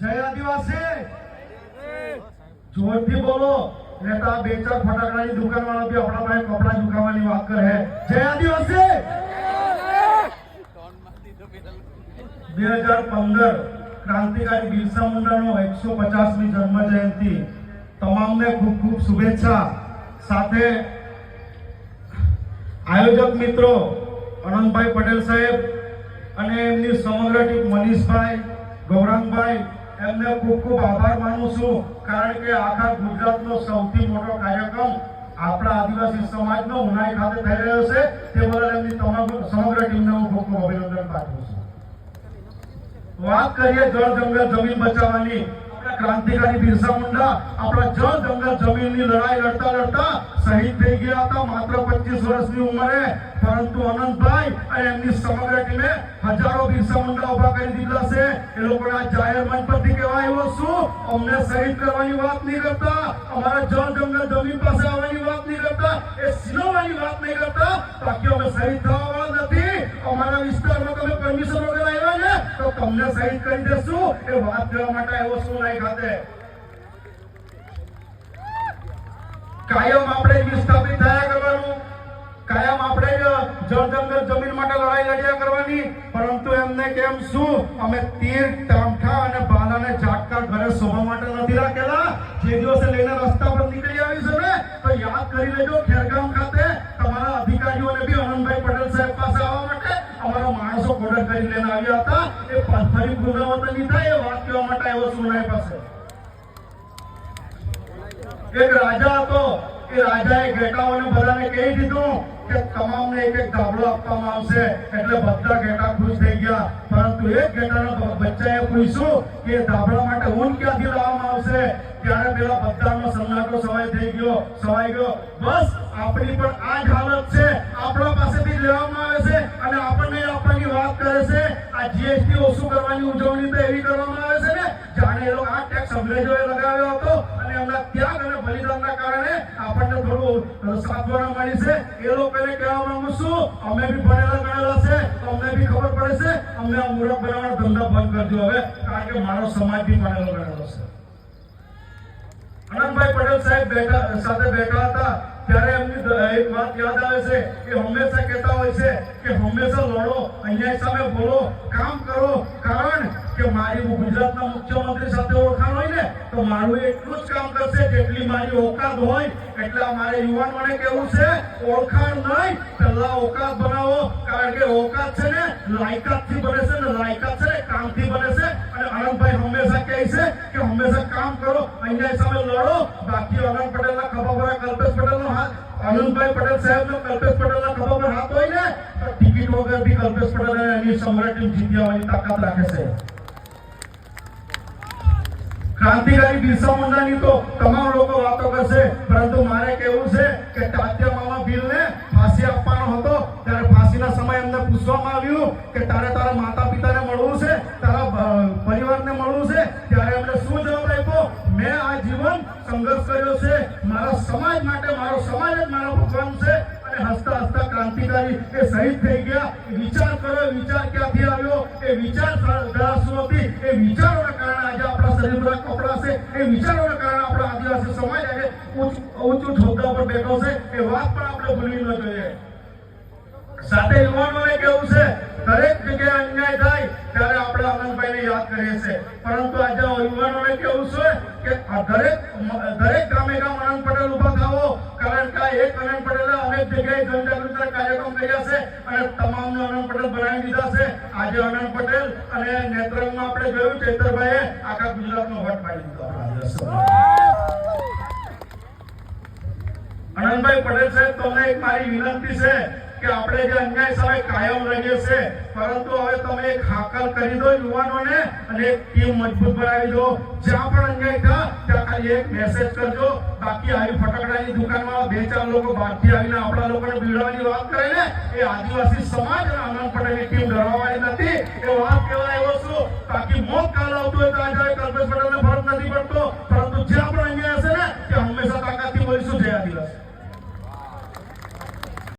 જય આદિવાસી! જોરથી બોલો ને તા બે ચાર ફટાકડાની દુકાન વાળા બી આપણા પાસે કપડા ઝુકાવવાની વાત કરે જય આદિવાસી! બે હજાર પંદર ક્રાંતિકારી બિરસા મુંડાનો એકસો પચાસમી જન્મ જયંતિ તમામને ખૂબ ખૂબ શુભેચ્છા. સાથે આયોજક મિત્રો અનંતભાઈ પટેલ સાહેબ અને એમની સમગ્ર ટીમ મનીષભાઈ, ગૌરંગભાઈ એમને ખૂબ ખૂબ આભાર માનું છું, કારણ કે આખા ગુજરાતનો સૌથી મોટો કાર્યક્રમ આપણા આદિવાસી સમાજનો ઉનાઈ ખાતે થઈ રહ્યો છે. તે બદલ એમની સમગ્ર ટીમને હું ખૂબ ખૂબ અભિનંદન પાઠવું છું. વાત કરીએ જળ જંગલ જમીન બચાવવાની. ક્રાંતિકારી બિરસા મુંડા આપણા જળ જંગલ જમીનની લડાઈ લડતા લડતા શહીદ થઈ ગયા હતા. માત્ર 25 વર્ષની ઉંમરે, પરંતુ અનંતભાઈ અને એમની સમગ્ર ટીમે હજારો બિરસા મુંડા ઊભા કરી દીધા છે. એ લોકોના જાહેર મંચ પરથી કહેવાય એવો શું અમને શહીદ કરવાની વાત નહીં કરતા, અમારા જળ જંગલ જમીન પાસે આવવાની વાત નહીં કરતા, એ સિનોવાની વાત નહીં કરતા, બાકી અમે શહીદ થવા વાળા નથી. અમારા વિસ્તારમાં તમે પરમિશન વગર તો તમને શહીદ કરી દેશું એ વાત કરવા માટે આવ્યો શું નહીં ખાતે કાયમ આપણે વિસ્થાપિત થયા કરવાનું કાયમ આપણે જળજંગલ જમીન માટે લડાઈ લડ્યા કરવાની પરંતુ એમને કેમ શું અમે તીર તામઠા અને બાલાને ઝાટકા ઘરે શોભા માટે નથી રાખેલા જે દિવસે લઈને રસ્તા પર નીકળી આવી છે ને તો યાદ કરી લેજો ખેરગામ ખાતે તમારા અધિકારીઓને બી આનંદભાઈ પટેલ સાહેબ પાસે આવવા માટે અમારા માણસો ઓર્ડર કરી લઈને આવ્યા હતા. પુનરાવર્તન નહીં થાય એ વાત માટે આવ્યો સુનાય પાસે એક રાજા હતો, એ રાજાએ ઘેટાઓને બધાને કહી દીધું કે તમામને એક એક ધાબળો આપવામાં આવશે. એટલે બધા ઘેટા ખુશ થઈ ગયા. પરંતુ એક ઘેટાના બચ્ચાએ પૂછ્યું કે ધાબળા માટે ઊન ક્યાંથી લાવવામાં આવશે? ત્યારે પેલા બધાનો સન્નાટો સવાય થઈ ગયો, સવાઈ ગયો. બસ, આપણી પણ આ જ હાલત છે. જીએસટી ઓછું કરવાની ઉજવણી તો એવી કરવામાં આવે છે ને જાણે એ લોકો આ ટેક્સ અંગ્રેજોએ લગાવ્યો હતો અને એમના ત્યાગ અને બલિદાનના કારણે આપણને થોડું સાંત્વના મળી છે. એ લોકોને કહેવા માંગુ છું અમે બી ભણેલા ગણેલા છે, તો અમને બી ખબર પડે છે, અમને આ મૂરખ બનાવવાનો ધંધો બંધ કરજો હવે, કારણ કે મારો સમાજ બી ભણેલો ગણેલો છે. આનંદભાઈ પટેલ સાહેબ બેઠા સાથે બેઠા હતા. ત્યારે એમની એક વાત યાદ આવે છે કે હંમેશા કહેતા હોય છે કે હંમેશા લડો, અન્યાય સામે બોલો, કામ કરો. કારણ કે મારી હું ગુજરાતના મુખ્યમંત્રી સાથે ઓળખાણ હોય ને, તો મારું એટલું જ કામ કરશે જેટલી મારી ઓકાત હોય, એટલે મારે મારે યુવાનોને કેવું છે, ઓળખાણ નહીં, પહેલા ઓકાત બનાવો. કારણ કે ઓકાત છે ને, લાયકાતથી બને છે ને, લાયકાત છે ને, કામથી બને છે. અને આનંદભાઈ હંમેશા કહે છે કે હંમેશા કામ કરો અહીંયા સામે લડો. બાકી આનંદ પટેલના ખભા પર કલ્પેશ પટેલનો હાથ. આનંદભાઈ પટેલ સાહેબનો કલ્પેશ પટેલના ખભા પર હાથ હોય ને, તો ટિકિટ વગર બી કલ્પેશ પટેલ એની સમ્રાટ ટીમ જીતી આવવાની તાકાત રાખે છે. ક્રાંતિકારી બિરસા મુંડાની તો તમામ લોકો વાતો કરશે, પરંતુ મારે કહેવું છે કે તાત્યા મામા બિલને ફાંસી આપવાનો હતો, ત્યારે ફાંસીના સમય એમને પૂછવામાં આવ્યું કે તારે તારા ત્યારે એમને શું જવાબ આપ્યો? મેં આ જીવન સંઘર્ષ કર્યો છે. મારા સમાજ માટે મારો સમાજ જ મારો ભગવાન છે. હસતા હસતા ક્રાંતિકારી એ શહીદ થઈ ગયા. વિચાર કરો વિચાર ક્યાંથી આવ્યો? એ વિચાર હતી એ વિચારોના કારણે આજે આપણા શરીર કપડા છે. એ વિચારોના કારણે આપણા આદિવાસી સમાજ આજે ઊંચું હોદ્દા પર બેઠો છે. એ વાત પણ આપણે ભૂલવી ન જોઈએ. સાથે યુવાનોને કેવું છે, દરેક જગ્યાએ અન્યાય થાય ત્યારે આપણે યાદ કરીએ છીએ. પરંતુ આજે યુવાનોને કેવું છે કે દરેક દરેક ગામે ગામ અનંત પટેલ ઊભા થાવો કારણ કે એક અનંત પટેલે અનેક જગ્યાએ જનજાગૃતિના કાર્યક્રમ કર્યા છે અને તમામને અનંત પટેલ બનાવી દીધા છે. આજે અનંત પટેલ અને નેત્રંગમાં આપણે જોયું, ચેતરભાઈએ આખા ગુજરાતનો વટ પાડી દીધો. આનંદભાઈ પટેલ સાહેબ, તમને એક મારી વિનંતી છે. કે આપણે જે અન્યાય સામે કાયમ રહીએ છે પરંતુ હવે તમે એક હાકલ કરી દો યુવાનોને અને એક ટીમ મજબૂત બનાવી દો. જ્યાં પણ અન્યાય થા ત્યાં ખાલી એક મેસેજ કરજો. બાકી આવી ફટાકડાની દુકાનમાં બે ચાર લોકો બહારથી આવીને આપણા લોકોને બીવડાવવાની વાત કરે ને, એ આદિવાસી સમાજ અને આનંદ પટેલની ટીમ ડરાવવાની નથી. એ વાત કહેવા આવ્યો છું, બાકી મોત કાલ આવતું હોય તો આજે કલ્પેશ પટેલને ફરક નથી પડતો. પરંતુ જે પણ અન્યાય હશે ને